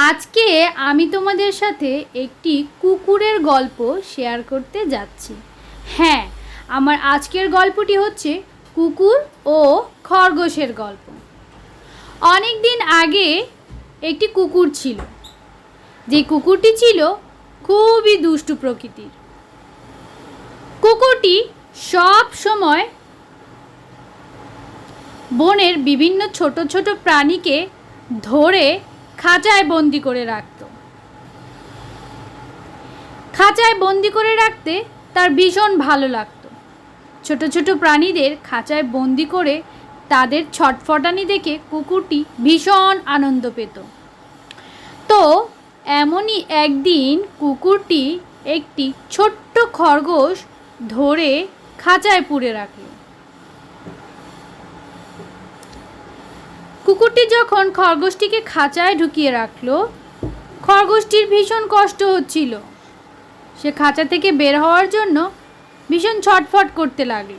আজকে আমি তোমাদের সাথে একটি কুকুরের গল্প শেয়ার করতে যাচ্ছি। হ্যাঁ আমার আজকের গল্পটি হচ্ছে কুকুর ও খরগোশের গল্প। অনেক দিন আগে একটি কুকুর ছিল। যে কুকুরটি ছিল খুবই দুষ্টু প্রকৃতির। কুকুরটি সব সময় বনের বিভিন্ন ছোট ছোট প্রাণীকে ধরে খাঁচায় বন্দি করে রাখত। খাঁচায় বন্দি করে রাখতে তার ভীষণ ভালো লাগতো। ছোট ছোট প্রাণীদের খাঁচায় বন্দি করে তাদের ছটফটানি দেখে কুকুরটি ভীষণ আনন্দ পেত। তো এমনই একদিন কুকুরটি একটি ছোট্ট খরগোশ ধরে খাঁচায় পুরে রাখল কুকুরটি যখন খরগোশটিকে খাঁচায় ঢুকিয়ে রাখল, খরগোশটির ভীষণ কষ্ট হচ্ছিল। সে খাঁচা থেকে বের হওয়ার জন্য ভীষণ ছটফট করতে লাগল।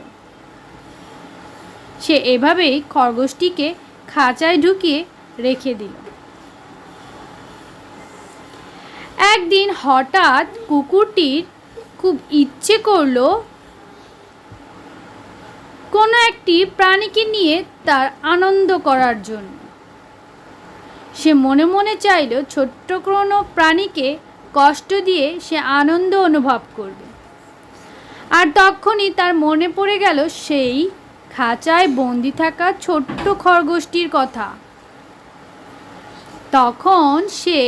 সে এভাবেই খরগোশটিকে খাঁচায় ঢুকিয়ে রেখে দিল। একদিন হঠাৎ কুকুরটির খুব ইচ্ছে করল কোনো একটি প্রাণীকে নিয়ে তার আনন্দ করার জন্য। সে মনে মনে চাইল ছোট্ট কোনো প্রাণীকে কষ্ট দিয়ে সে আনন্দ অনুভব করবে। আর তখনই তার মনে পড়ে গেল সেই খাঁচায় বন্দি থাকা ছোট্ট খরগোশটির কথা। তখন সে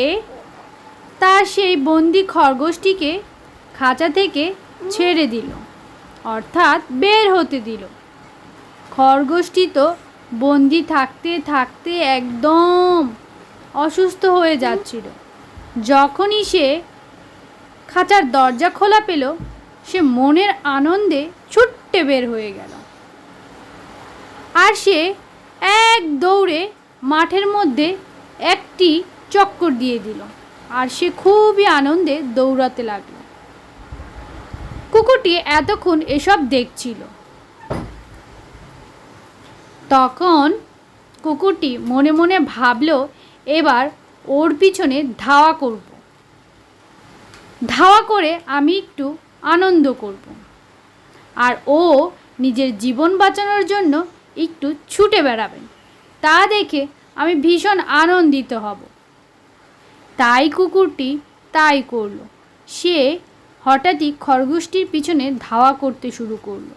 তার সেই বন্দি খরগোশটিকে খাঁচা থেকে ছেড়ে দিল, অর্থাৎ বের হতে দিল। খরগোশটি তো বন্দি থাকতে থাকতে একদম অসুস্থ হয়ে যাচ্ছিল। যখনই সে খাঁচার দরজা খোলা পেল, সে মনের আনন্দে ছুট্টে বের হয়ে গেল। আর সে এক দৌড়ে মাঠের মধ্যে একটি চক্কর দিয়ে দিল আর সে খুবই আনন্দে দৌড়াতে লাগল। কুকুরটি এতক্ষণ এসব দেখছিল। তখন কুকুরটি মনে মনে ভাবলো, এবার ওর পিছনে ধাওয়া করব। ধাওয়া করে আমি একটু আনন্দ করব। আর ও নিজের জীবন বাঁচানোর জন্য একটু ছুটে বেড়াবেন তা দেখে আমি ভীষণ আনন্দিত হব। তাই কুকুরটি তাই করল। সে হঠাৎই খরগোশটির পিছনে ধাওয়া করতে শুরু করল।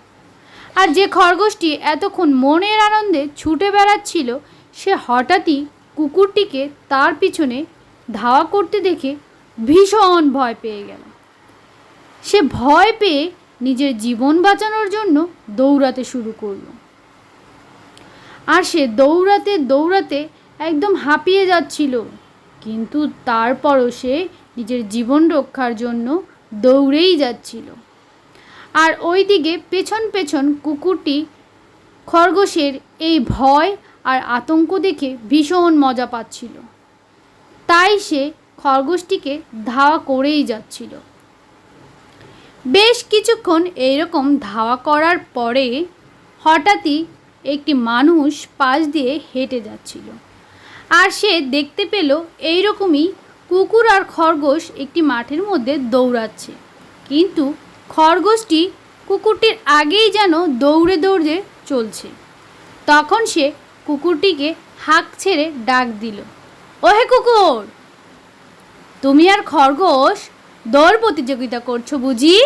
আর যে খরগোশটি এতক্ষণ মনের আনন্দে ছুটে বেড়াচ্ছিল, সে হঠাৎই কুকুরটিকে তার পিছনে ধাওয়া করতে দেখে ভীষণ ভয় পেয়ে গেল। সে ভয় পেয়ে নিজের জীবন বাঁচানোর জন্য দৌড়াতে শুরু করল। আর সে দৌড়াতে দৌড়াতে একদম হাঁপিয়ে যাচ্ছিল, কিন্তু তারপরও সে নিজের জীবন রক্ষার জন্য দৌড়েই যাচ্ছিল। আর ওইদিকে পেছন পেছন কুকুরটি, খরগোশের এই ভয় আর আতঙ্ক দেখে ভীষণ মজা পাচ্ছিল। তাই সে খরগোশটিকে ধাওয়া করেই যাচ্ছিল। বেশ কিছুক্ষণ এইরকম ধাওয়া করার পরে হঠাৎই একটি মানুষ পাশ দিয়ে হেঁটে যাচ্ছিল। আর সে দেখতে পেল এইরকমই কুকুর আর খরগোশ একটি মাঠের মধ্যে দৌড়াচ্ছে। কিন্তু খরগোশটি কুকুরটির আগেই যেন দৌড়ে দৌড়ে চলছে। তখন সে কুকুরটিকে হাঁক ছেড়ে ডাক দিল, ওহে কুকুর, তুমি আর খরগোশ দৌড় প্রতিযোগিতা করছ বুঝি?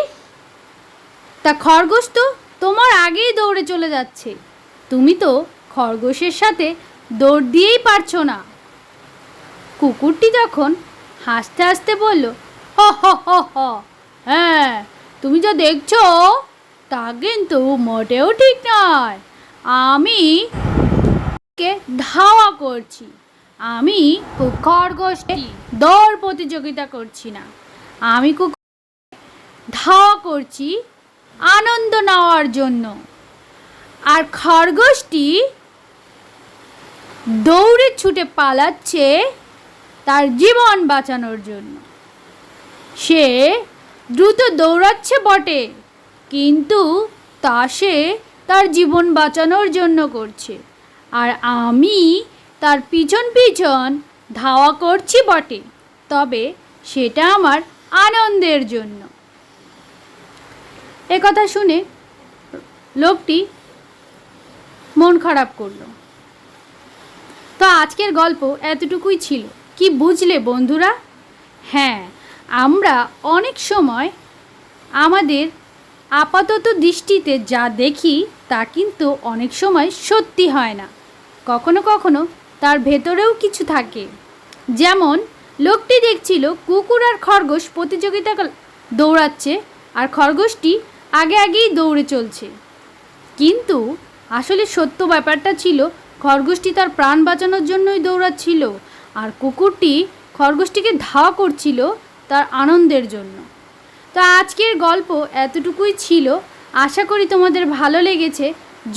তা খরগোশ তো তোমার আগেই দৌড়ে চলে যাচ্ছে। তুমি তো খরগোশের সাথে দৌড় দিয়েই পারছ না। কুকুরটি তখন হাসতে হাসতে বলল হ হ হ হ্যাঁ তুমি যা দেখছ তা কিন্তু মোটেও ঠিক নয়। আমি ধাওয়া করছি। আমি খরগোশটি দৌড় প্রতিযোগিতা করছি না। আমি ধাওয়া করছি আনন্দ নেওয়ার জন্য। আর খরগোশটি দৌড়ে ছুটে পালাচ্ছে তার জীবন বাঁচানোর জন্য। সে দ্রুত দৌড়াচ্ছে বটে। কিন্তু তা সে তার জীবন বাঁচানোর জন্য করছে। আর আমি তার পিছন পিছন ধাওয়া করছি বটে। তবে সেটা আমার আনন্দের জন্য। একথা শুনে লোকটি মন খারাপ করল। তো আজকের গল্প এতটুকুই ছিল। কি বুঝলে বন্ধুরা? হ্যাঁ আমরা অনেক সময় আমাদের আপাতত দৃষ্টিতে যা দেখি তা কিন্তু অনেক সময় সত্যি হয় না। কখনো কখনো তার ভেতরেও কিছু থাকে। যেমন, লোকটি দেখছিল কুকুর আর খরগোশ প্রতিযোগিতা দৌড়াচ্ছে আর খরগোশটি আগে আগেই দৌড়ে চলছে। কিন্তু আসলে সত্য ব্যাপারটা ছিল, খরগোশটি তার প্রাণ বাঁচানোর জন্যই দৌড়াচ্ছিল আর কুকুরটি খরগোশটিকে ধাওয়া করছিল তার আনন্দের জন্য। তো আজকের গল্প এতটুকুই ছিল। আশা করি তোমাদের ভালো লেগেছে।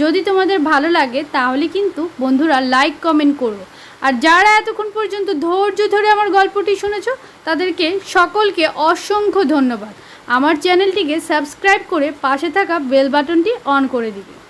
যদি তোমাদের ভালো লাগে, তাহলে কিন্তু বন্ধুরা লাইক কমেন্ট করো। আর যারা এতক্ষণ পর্যন্ত ধৈর্য ধরে আমার গল্পটি শুনেছো, তাদেরকে সকলকে অসংখ্য ধন্যবাদ। আমার চ্যানেলটিকে সাবস্ক্রাইব করে পাশে থাকা বেল বাটনটি অন করে দিবে।